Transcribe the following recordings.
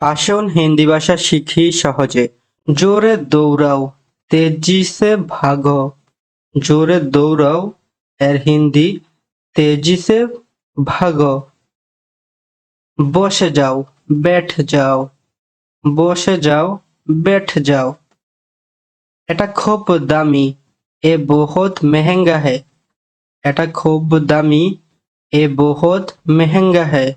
আসুন হিন্দি ভাষা শিখি সহজে। জোরে দৌড়াও তেজি সে ভাগো। জোরে দৌড়াও, এর হিন্দি তেজি সে ভাগো। বসে যাও বেঠ যাও। বসে যাও বেঠ যাও। এটা খুব দামি, এ বহুত মেহেঙ্গা হে। এটা খুব দামি, এ বহুত মেহেঙ্গা হে।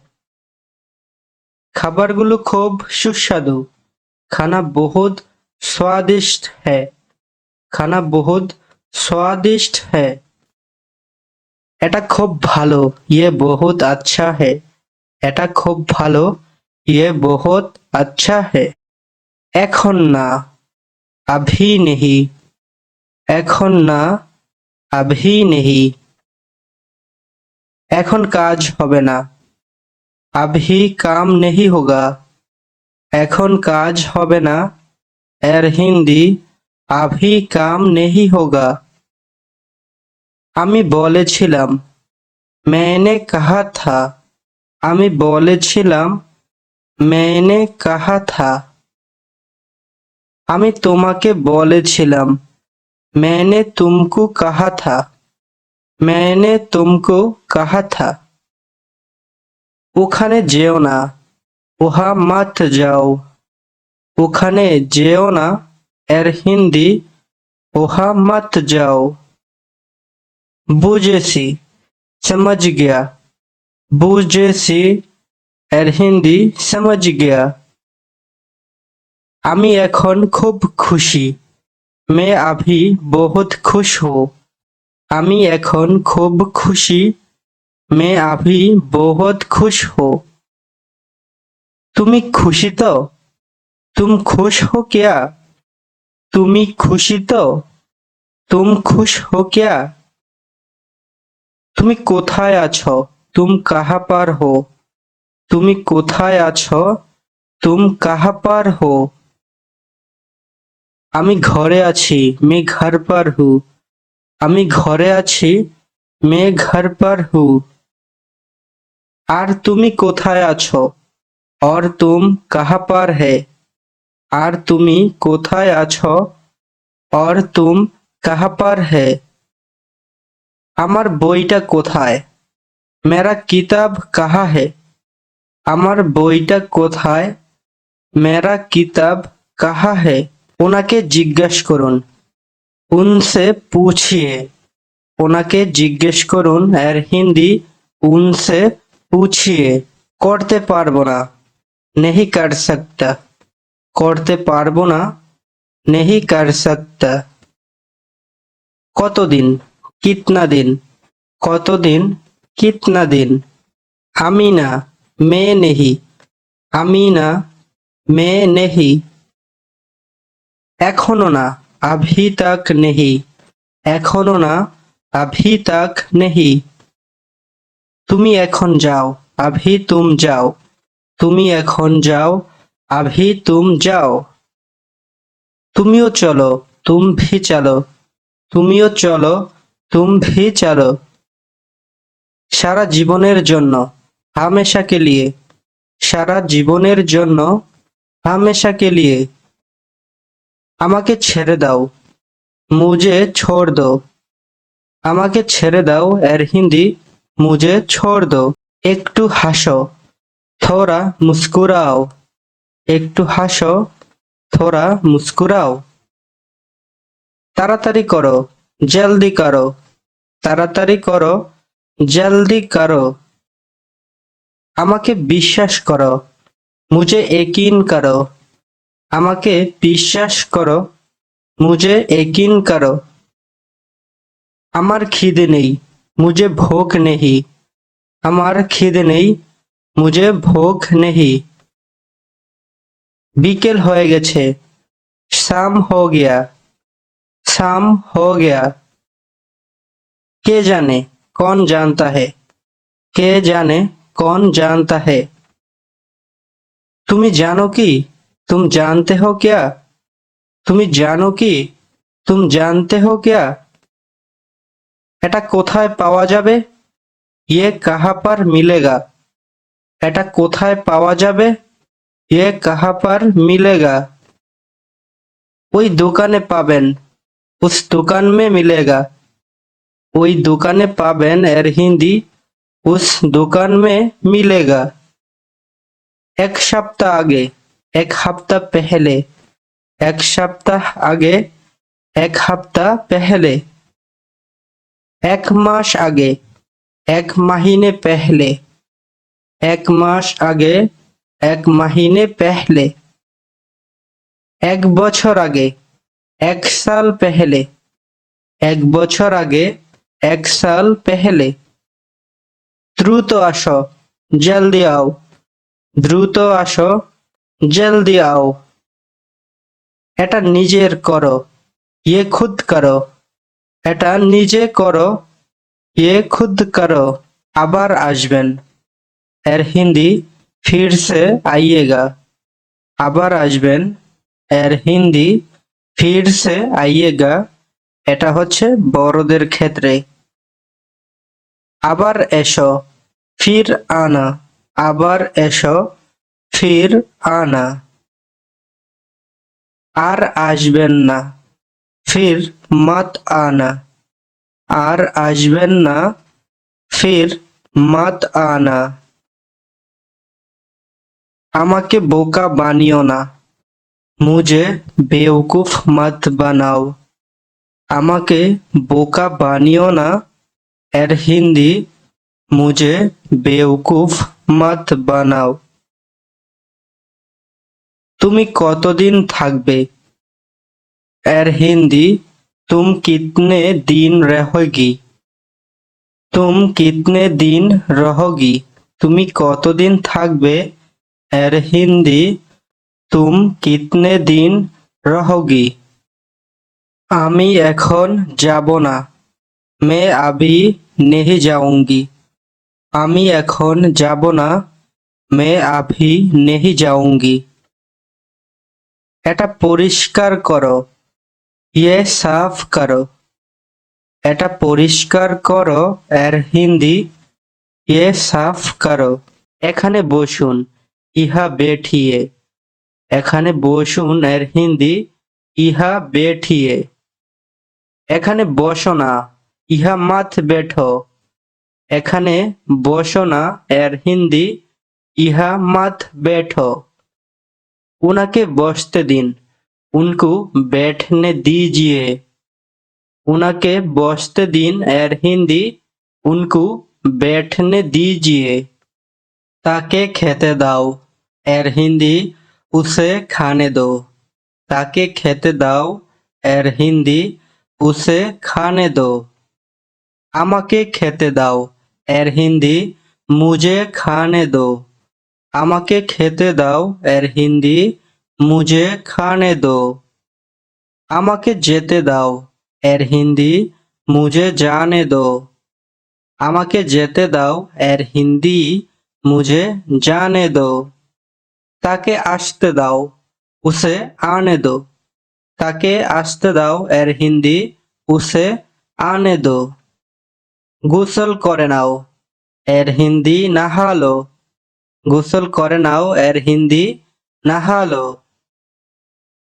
খাবারগুলো খুব সুস্বাদু খানা বহুত स्वादिष्ट है খানা বহুত स्वादिष्ट है এটা খুব ভালো ये बहुत अच्छा है এটা খুব ভালো ये बहुत अच्छा है এখন না अभी नहीं এখন না अभी नहीं এখন কাজ হবে না अभी काम नहीं होगा এখন কাজ হবে না এর হিন্দি अभी काम नहीं होगा আমি বলেছিলাম मैंने कहा था আমি বলেছিলাম मैंने कहा था আমি তোমাকে বলেছিলাম मैंने तुमको कहा था मैंने तुमको कहा था ওখানে যেও না ওহা মত যাও ওখানে যেও না এর হিন্দি ওহা মত যাও বুঝেছি समझ गया বুঝেছি এর হিন্দি समझ गया আমি এখন খুব খুশি मैं अभी बहुत खुश हूँ আমি এখন খুব খুশি मैं अभी बहुत खुश हूँ তুমি খুশি তো तुम खुश हो क्या তুমি খুশি তো तुम खुश हो क्या তুমি কোথায় আছো तुम कहाँ पर हो তুমি কোথায় আছো तुम कहाँ पर हो আমি ঘরে আছি मैं घर पर हूँ আমি ঘরে আছি मैं घर पर हूँ আর তুমি কোথায় আছো? অর তুম কাহা পার হে? আর তুমি কোথায় আছো? অর তুম কাহা পার হে? আমার বইটা কোথায়? মেরা কিতাব কাহা হে? আমার বইটা কোথায়? মেরা কিতাব কাহা হে? ওনাকে জিজ্ঞেস করুন। উনসে পুছিয়ে। ওনাকে জিজ্ঞেস করুন, এর হিন্দি, উনসে পুছিয়ে করতে পারবো না নেহি কর সকতা করতে পারবো না নেহি কর সকতা কতদিন কিতনা দিন কতদিন কিতনা দিন আমি না মে নেহি আমি না মে নেহি এখনো না अभी तक नहीं এখনো না अभी तक नहीं তুমি এখন যাও, আভি তুম যাও। তুমি এখন যাও, আভি তুম যাও। তুমিও চলো, তুম ভি চালো। তুমিও চলো, তুম ভি চালো। সারা জীবনের জন্য, হামেশাকে লিয়ে। সারা জীবনের জন্য, হামেশাকে লিয়ে। আমাকে ছেড়ে দাও মুজে ছোড় দাও আমাকে ছেড়ে দাও, এর হিন্দি মুঝে ছোড় দো, একটু হাসো, থোড়া মুস্কুরাও। একটু হাসো, থোড়া মুস্কুরাও। তাড়াতাড়ি করো, জলদি করো। তাড়াতাড়ি করো, জলদি করো। আমাকে বিশ্বাস করো, মুঝে একিন করো। আমাকে বিশ্বাস করো, মুঝে একিন করো। আমার খিদে নেই। মুঝে ভোগ নেই আমার খিদে নেই মুঝে ভোগ নেই বিকেল হয়ে গেছে শাম হো গিয়া শাম হো গিয়া কে জানে कौन जानता है কে জানে कौन जानता है তুমি জানো কি तुम जानते हो क्या তুমি জানো কি तुम जानते हो क्या এটা কোথায় পাওয়া যাবে ये कहाँ पर मिलेगा এটা কোথায় পাওয়া যাবে ये कहाँ पर मिलेगा ওই দোকানে পাবেন উস দোকান মে মিলেগা ওই দোকানে পাবেন এর হিন্দি উস দোকান মে মিলেগা এক সপ্তাহ আগে এক সপ্তাহ পেহলে এক সপ্তাহ আগে এক সপ্তাহ পেহলে এক মাস আগে, এক মাহিনে পেহলে, এক মাস আগে, এক মাহিনে পেহলে, এক বছর আগে, এক সাল পেহলে, এক বছর আগে, এক সাল পেহলে। দ্রুত আসো, জলদি আও। দ্রুত আসো, জলদি আও। এটা নিজের করো ইয়ে খুদ করো। এটা নিজে করো ইয়ে খুদ করো, আবার আসবেন। এর হিন্দি ফির সে আইয়েগা, আবার আসবেন। এর হিন্দি ফির সে আইয়েগা, এটা হচ্ছে বড়দের ক্ষেত্রে। আবার এসো, ফির আনা, আবার এসো, ফির আনা। আর আসবেন না। ফির মত আনা। আর আসবেন না, ফির মত আনা। আমাকে বোকা বানিও না, মুঝে বেওকুফ মত বানাও। আমাকে বোকা বানিও না, এর হিন্দি, মুঝে বেওকুফ মত বানাও। তুমি কতদিন থাকবে? এর হিন্দি তুম কিতনে দিন রহোগি তুম কিতনে দিন রহোগি তুমি কতদিন থাকবে এর হিন্দি তুম কিতনে দিন রহোগি আমি এখন যাব না মে আবি নেহি যাউঙ্গি আমি এখন যাব না মে আভি নেহি যাউঙ্গি এটা পরিষ্কার করো ইয়ে সাফ করো। এটা পরিষ্কার করো এর হিন্দি। ইয়ে সাফ করো। এখানে বসুন, ইহা বেঠিয়ে। এখানে বসুন এর হিন্দি, ইহা বেঠিয়ে। এখানে বসো না, ইহা মাত বেঠো। এখানে বসো না এর হিন্দি, ইহা মাত বেঠো। উনাকে বসতে দিন। उनको बैठने दीजिए उनके बसते दिन एर हिंदी उनको बैठने दीजिए ताके खेते दाओ एर हिंदी उसे खाने दो ताके खेते दाओ एर हिंदी उसे खाने दो আমাকে খেতে দাও এর হিন্দি মুজে খানে দো আমাকে খেতে দাও এর হিন্দি মুঝে খানে দো আমাকে যেতে দাও। এর হিন্দি, মুঝে জানে দো। আমাকে যেতে দাও। এর হিন্দি, মুঝে জানে দো। তাকে আসতে দাও। উসে আনে দো। তাকে আসতে দাও। এর হিন্দি, উসে আনে দো। গোসল করে নাও। এর হিন্দি, নাহালো। গোসল করে নাও। এর হিন্দি, নাহালো।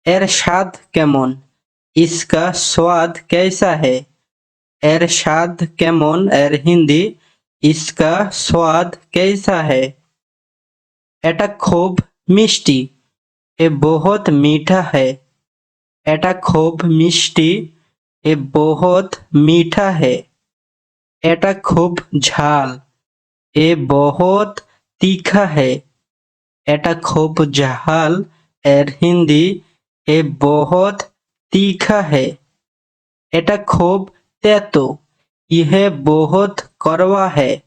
এর স্বাদ কেমন ইসকা স্বাদ कैसा है এর স্বাদ কেমন এর হিন্দি ইসকা স্বাদ कैसा है এটা খুব মিষ্টি এ বহুত মিঠা है এটা খুব মিষ্টি এ বহুত মিঠা है এটা খুব ঝাল এ বহুত तीखा है এটা খুব ঝাল এর হিন্দি এ বহুত তিখা হে। এটা খুব তেতো। ইহে বহুত করওয়া হে।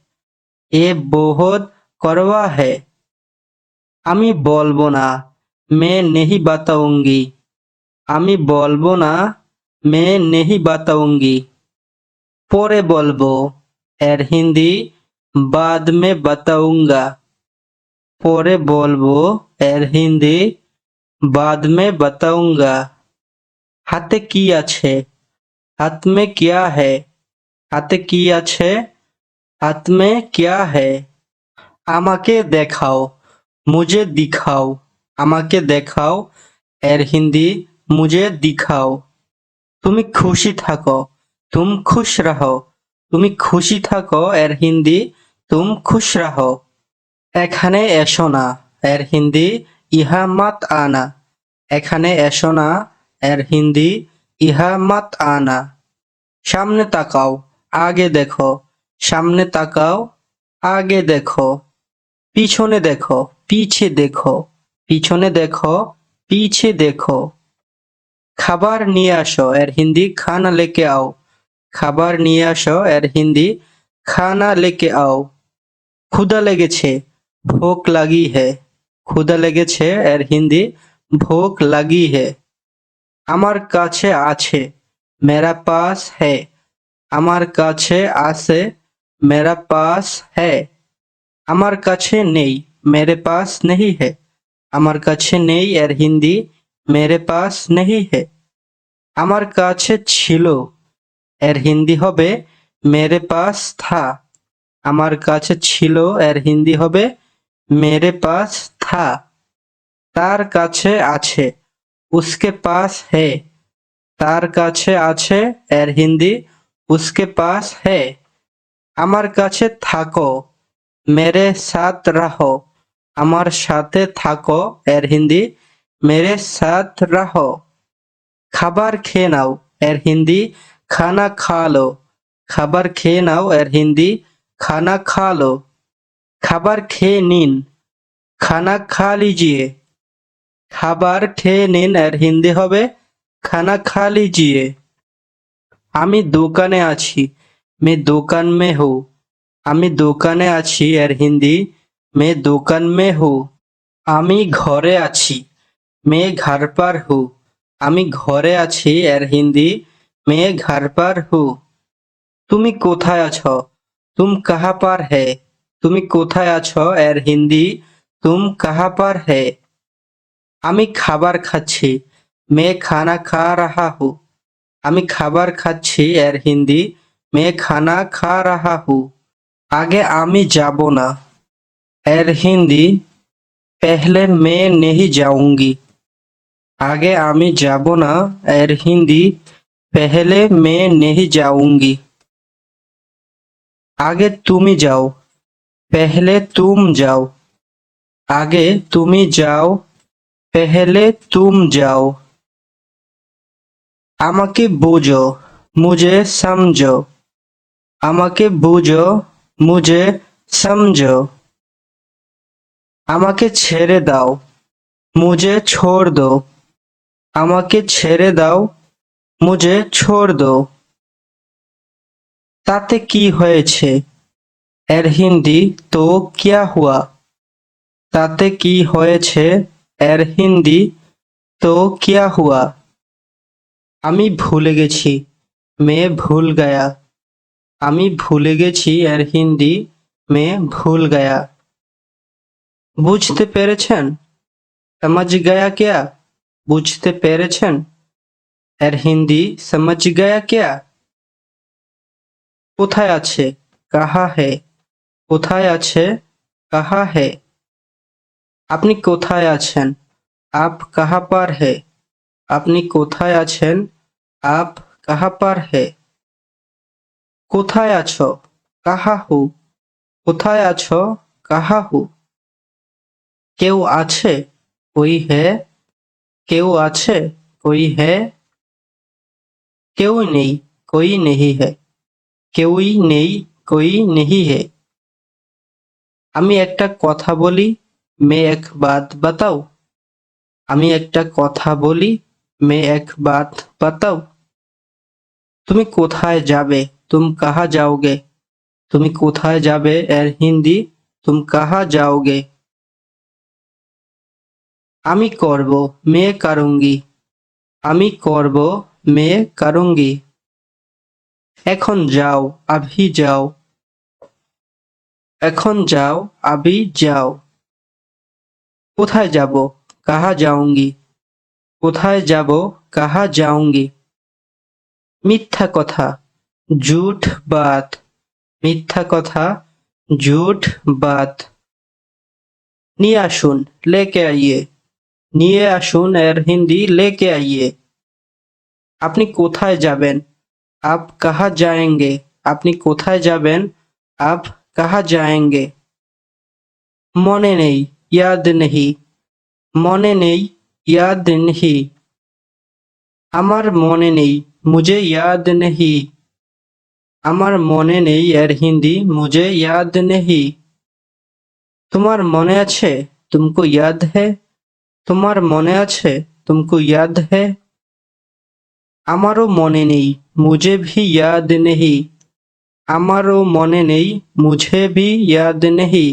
এ বহুত করওয়া হে। আমি বলব না, মে নেহি বাতাউঙ্গি। আমি বলব না, মে নেহি বাতাউঙ্গি। পরে বলব, এর হিন্দি বাদ মে বাতাউঙ্গা। পরে বলব, এর হিন্দি बाद में बताऊंगा হাতে কি আছে হাত में क्या है হাতে কি আছে হাত में क्या है আমাকে দেখাও মুঝে দিখাও আমাকে দেখাও এর হিন্দি মুঝে দিখাও তুমি খুশি থাকো তুম খুশ রহো তুমি খুশি থাকো এর হিন্দি তুম খুশ রহো এখানে এসো না এর হিন্দি ইহা মাত আনা। এখানে এসো না, এর হিন্দি, ইহা মাত আনা। সামনে তাকাও, আগে দেখো। সামনে তাকাও, আগে দেখো। পিছনে দেখো, পিছে দেখো। পিছনে দেখো, পিছে দেখো। খাবার নিয়ে আসো, এর হিন্দি, খানা লেকে আও। খাবার নিয়ে আসো, এর হিন্দি, খানা লেকে আও। ক্ষুদা লেগেছে, ভোক লাগি হে। ক্ষুদা লেগেছে এর হিন্দি, ভোক লাগি হে, আমার কাছে আছে, মেরা পাস হে, আমার কাছে আছে, মেরা পাস হে, আমার কাছে নেই, মেরে পাস নেই হে, আমার কাছে নেই এর হিন্দি, মেরে পাস নেই হে, আমার কাছে ছিল, এর হিন্দি হবে, মেরে পাস থা, আমার কাছে ছিল, এর হিন্দি হবে, মেরে পাস থা তার কাছে আছে। উসকে পাস হে। তার কাছে আছে, এর হিন্দি, উসকে পাস হে। আমার কাছে থাকো, মেরে সাথ রাহো আমার সাথে থাকো, এর হিন্দি, মেরে সাথ রাহো খাবার খেয়ে নাও, এর হিন্দি, খানা খা লো খাবার খেয়ে নাও, এর হিন্দি, খানা খা লো খাবার খেয়ে নিন। খানা খা লিজিয়ে খাবার খেয়ে নিন আর হিন্দি হবে, খানা খা লিজিয়ে আমি দোকানে আছি, মে দোকান মে হু। আমি দোকানে আছি এর হিন্দি, মে দোকান মে হু। আমি ঘরে আছি, মে ঘর পার হু। আমি ঘরে আছি এর হিন্দি, মে ঘর পার হু। তুমি কোথায় আছো? তুম কাহা পার হে তুমি কোথায় আছো এর হিন্দি तुम कहाँ पर है? আমি খাবার খাচ্ছি মে খানা খা রাহা হু আমি খাবার খাচ্ছি এর হিন্দি মে খানা খা রাহা হু আগে আমি যাব না এর হিন্দি পেহলে মে নেহি যাউঙ্গি আগে আমি যাব না এর হিন্দি পেহলে মে নেহি যাউঙ্গি আগে তুমি যাও পেহলে তুম যাও আগে তুমি যাও, পেহেলে তুম যাও। আমাকে বুঝো, মুঝে সমঝো। আমাকে বুঝো, মুঝে সমঝো। আমাকে ছেড়ে দাও, মুঝে ছোড় দো। আমাকে ছেড়ে দাও, মুঝে ছোড় দো। তাতে কি হয়েছে? এর হিন্দি, তো কিয়া হুয়া? তাতে কি হয়েছে? এর হিন্দি তো কিয়া হুয়া? আমি ভুলে গেছি, মে ভুল গয়া। আমি ভুলে গেছি, এর হিন্দি মে ভুল গয়া। বুঝতে পেরেছেন? সমাজ গয়া কেয়া? বুঝতে পেরেছেন? এর হিন্দি সমাজ গয়া কেয়া? কোথায় আছে? কাহা হে? কোথায় আছে? কাহা হে? আপনি কোথায় আছেন? আপ কাহা পার হে? আপনি কোথায় আছেন? আপ কাহা পার হে? কোথায় আছো? কাহা হু? কোথায় আছো? কাহা হু? কেউ আছে? কই হে? কেউ আছে? কই হে? কেউ নেই? কই নেহি হে? কেউই নেই? কই নেহি হে? আমি একটা কথা বলি। মে এক বাত বাতাও। আমি একটা কথা বলি মে এক বাত বাতাও। তুমি কোথায় যাবে? তুম কাহা যাওগে? তুমি কোথায় যাবে এর হিন্দি? তুম কাহা যাওগে? আমি করব মে কারঙ্গি। আমি করব মে কারঙ্গি। এখন যাও, আভি যাও। এখন যাও, আভি যাও। কোথায় যাব, কাহা যাওঙ্গি? কোথায় যাব, কাহা যাওঙ্গি? মিথ্যা কথা জুঠ বাত। মিথ্যা কথা জুঠ বাত। নিয়ে আসুন, লেকে আইয়ে। নিয়ে আসুন এর হিন্দি, লেকে আইয়ে। আপনি কোথায় যাবেন? আপ কাহা যায়েঙ্গে? আপনি কোথায় যাবেন? আপ কাহা যায়েঙ্গে? মনে নেই। ইয়াদ নেহি মনে নেই ইয়াদ নেহি আমার মনে নেই মুঝে ইয়াদ নেহি আমার মনে নেই এর হিন্দি মুঝে ইয়াদ নেহি তোমার মনে আছে তুমকো ইয়াদ है। তোমার মনে আছে তুমকো ইয়াদ है। আমারও মনে নেই মুঝে ভি ইয়াদ নেহি আমারও মনে নেই মুঝে ভি ইয়াদ নেহি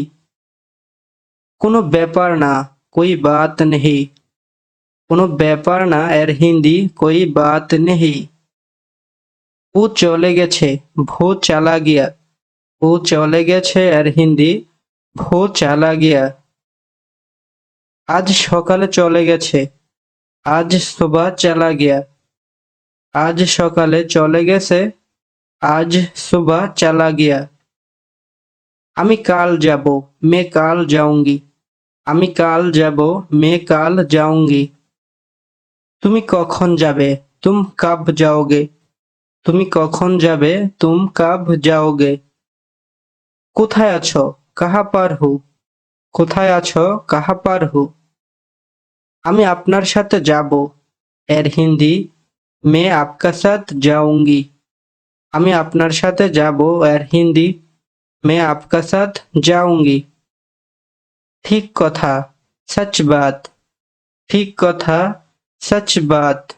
কোনো ব্যাপার না, কোই বাত নেহি। কোনো ব্যাপার না এর হিন্দি, কোই বাত নেহি। ও চলে গেছে, ভো চালা গিয়া। ও চলে গেছে এর হিন্দি, ভো চালা গিয়া। আজ সকালে চলে গেছে, আজ সুবহ চালা গিয়া। আজ সকালে চলে গেছে, আজ সুবহ চালা গিয়া। আমি কাল যাব, মে কাল যাউঙ্গি আমি কাল যাব, মে কাল যাউঙ্গি তুমি কখন যাবে? তুম কাব যাওগে। তুমি কখন যাবে? তুম কাব যাওগে। কোথায় আছো? কাহা পার হু? কোথায় আছো? কাহা পার হু? আমি আপনার সাথে যাব। এর হিন্দি, মে আপকা সাথ যাউঙ্গি আমি আপনার সাথে যাব। এর হিন্দি, মে আপকা সাথ যাউঙ্গি ঠিক কথা, সচ বাত। ঠিক কথা, সচ বাত।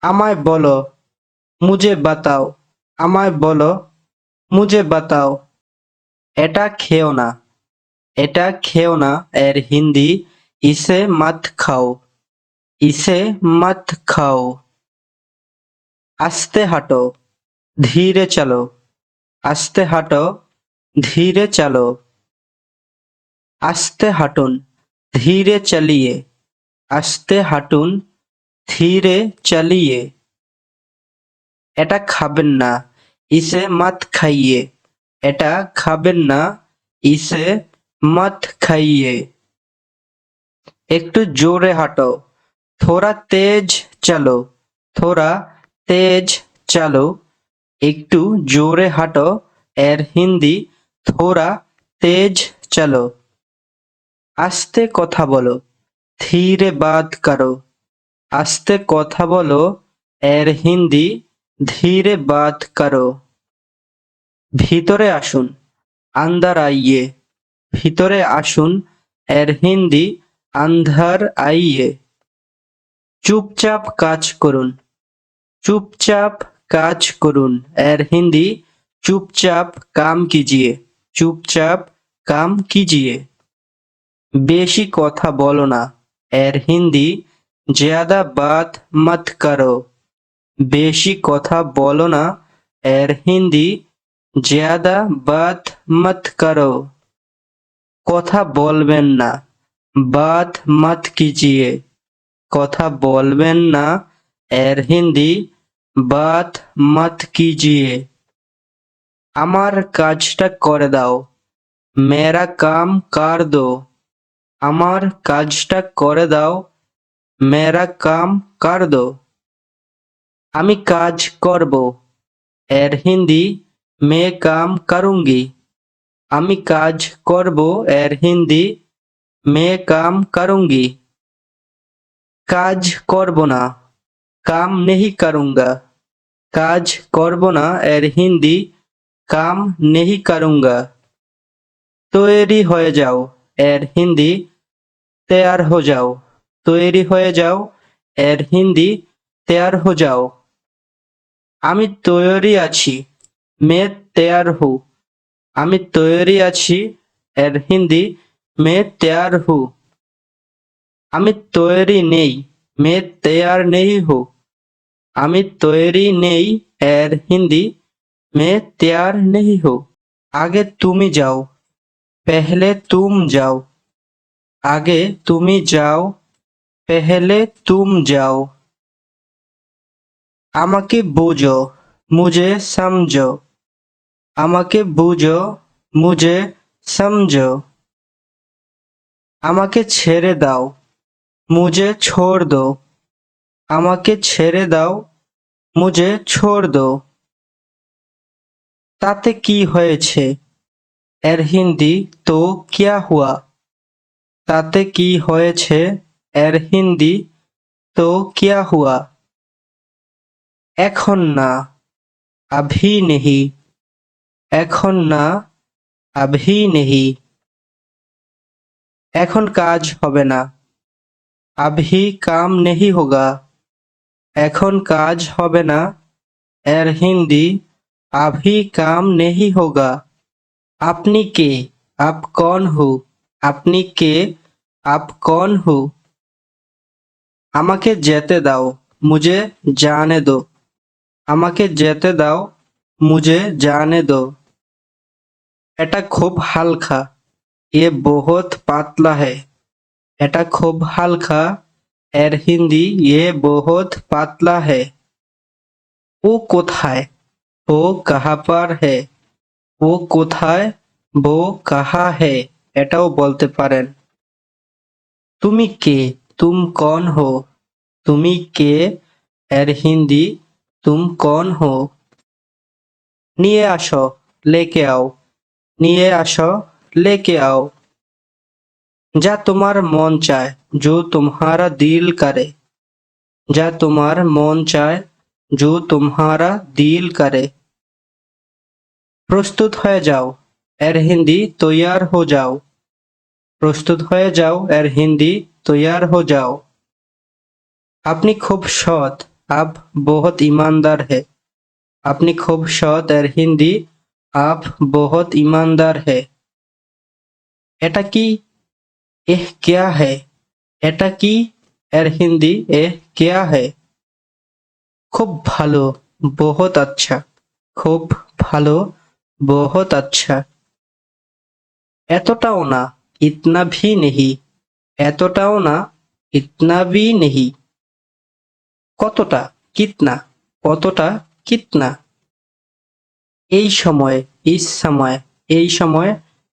আমায় বলো, মুঝে বাতাও। আমায় বলো, মুঝে বাতাও। এটা খেও না। এটা খেও না এর হিন্দি, ইসে মাত খাও। ইসে মাত খাও। আস্তে হাঁটো, ধীরে চলো। আস্তে হাঁটো, ধীরে চলো। আস্তে হাঁটুন, ধীরে চালিয়ে। আস্তে হাঁটুন, ধীরে চালিয়ে। এটা খাবেন না, ইসে মাত খাইয়ে। এটা খাবেন না, ইসে মাত খাইয়ে। একটু জোরে হাঁটো, থোড়া তেজ চলো, থোড়া তেজ চলো। একটু জোরে হাঁটো, এর হিন্দি, থোড়া তেজ চলো। আস্তে কথা বলো, ধীরে বাদ করো। আস্তে কথা বলো, এর হিন্দি, ধীরে বাত করো। ভিতরে আসুন আন্দার আইয়ে। ভিতরে আসুন, এর হিন্দি, আন্ধার আইয়ে। চুপচাপ কাজ করুন, চুপচাপ কাজ করুন, এর হিন্দি, চুপচাপ কাম কিজিয়ে, চুপচাপ কাম কিজিয়ে। বেশি কথা বলো না। এর হিন্দি, জ্যাদা বাত মত করো। বেশি কথা বলো না। এর হিন্দি, জ্যাদা বাত মত করো। কথা বলবেন না। বাত মত কিজিয়ে। কথা বলবেন না। এর হিন্দি, বাত মত কিজিয়ে। আমার কাজটা করে দাও। মেরা কাম কার দো। আমার কাজটা করে দাও, মেরা কাম কার দো। আমি কাজ করব, এর হিন্দি, মে কাম করুঙ্গি। আমি কাজ করব, এর হিন্দি, মে কাম করুঙ্গি। কাজ করব না, কাম নেহি করুঙ্গা। কাজ করব না, এর হিন্দি, কাম নেহি করুঙ্গা। তৈরি হয়ে যাও, এর হিন্দি তৈয়ার হো যাও। তৈরি হয়ে যাও। এর হিন্দি তৈয়ার হো যাও। আমি তৈরি আছি। মে তৈয়ার হু। আমি তৈরি আছি। এর হিন্দি, মে তৈয়ার হু। আমি তৈরি নেই। মে তৈয়ার নেই হু। আমি তৈরি নেই। এর হিন্দি, মে তৈয়ার নেই হু। আগে তুমি যাও। পেহলে তুম যাও। আগে তুমি যাও, পেহেলে তুম যাও। আমাকে বুঝো, মুঝে সমঝো। আমাকে বুঝো, মুঝে সমঝো। আমাকে ছেড়ে দাও, মুঝে ছোড় দো। আমাকে ছেড়ে দাও, মুঝে ছোড় দো। তাতে কি হয়েছে? এর হিন্দি তো কিয়া হুয়া? তাতে কি হয়েছে? এর হিন্দি তো কিয়া হুয়া? এখন না, আভি নেহি। এখন না, আভি নেহি। এখন কাজ হবে না। আভি কাম নেহি হোগা। এখন কাজ হবে না। এর হিন্দি, আভি কাম নেহি হোগা। আপনি কে? আপ কন হু? আপনি কে? আপ কন হো আমাকে যেতে দাও মুঝে জানে দো আমাকে যেতে দাও মুঝে জানে দো এটা খুব হালকা এ বহুত পাতলা है এটা খুব হালকা এর হিন্দি এ বহুত পাতলা है ও কোথায় ও কাহা পার है ও কোথায় বো কাহা है এটাও বলতে পারেন তুমি কে? তুম কন হো? তুমি কে? এর হিন্দি, তুম কন হো? নিয়ে আস, লেকে আও। নিয়ে আস, লেকে আও। যা তোমার মন চায়, যো তোমারা দিল করে। যা তোমার মন চায়, যো তোমারা দিল করে। প্রস্তুত হয়ে যাও, এর হিন্দি তৈয়ার হো যাও। প্রস্তুত হয়ে যাও, এর হিন্দি তৈয়ার হো যাও। আপনি খুব সৎ, আপ বহুত ইমানদার হে। আপনি খুব সৎ, এর হিন্দি আপ বহুত ইমানদার হে। এটা কি এহ কেয়া হে? এটা কি এর হিন্দি এহ কেয়া হে? খুব ভালো, বহুত আচ্ছা। খুব ভালো, বহুত আচ্ছা। এতটাও না। ইতনা ভি নেহি, এতটাও না ইতনা ভি নেহি। কতটা কিতনা কতটা কিতনা। এই সময় ইস সময়, এই সময়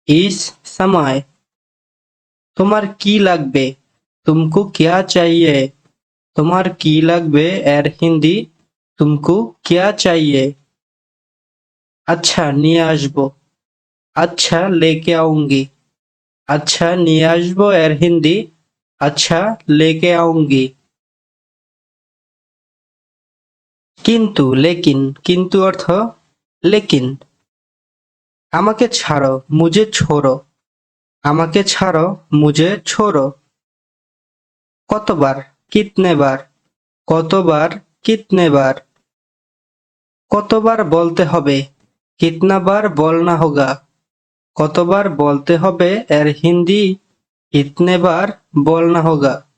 ইস সময়। তোমার কি লাগবে? তুমকু কিয়া চাইয়ে? তোমার কি লাগবে এর হিন্দি? তুমকু কিয়া চাইয়ে? আচ্ছা নিয়ে আসব। আচ্ছা লেকে আউঙ্গি। আচ্ছা নিয়ে আসব এর হিন্দি। আচ্ছা লেকে আউঙ্গি কিন্তু, লেকিন, কিন্তু অর্থ লেকিন। আমাকে ছাড়ো, মুঝে ছোড়ো। আমাকে ছাড়ো মুজে ছোড়ো। কতবার, কিতনে বার? কতবার, কিতনে বার? কতবার বলতে হবে? কিতনা বার বলনা হোগা? কতবার বলতে হবে এর হিন্দি ইতনেবার বলনা হোগা।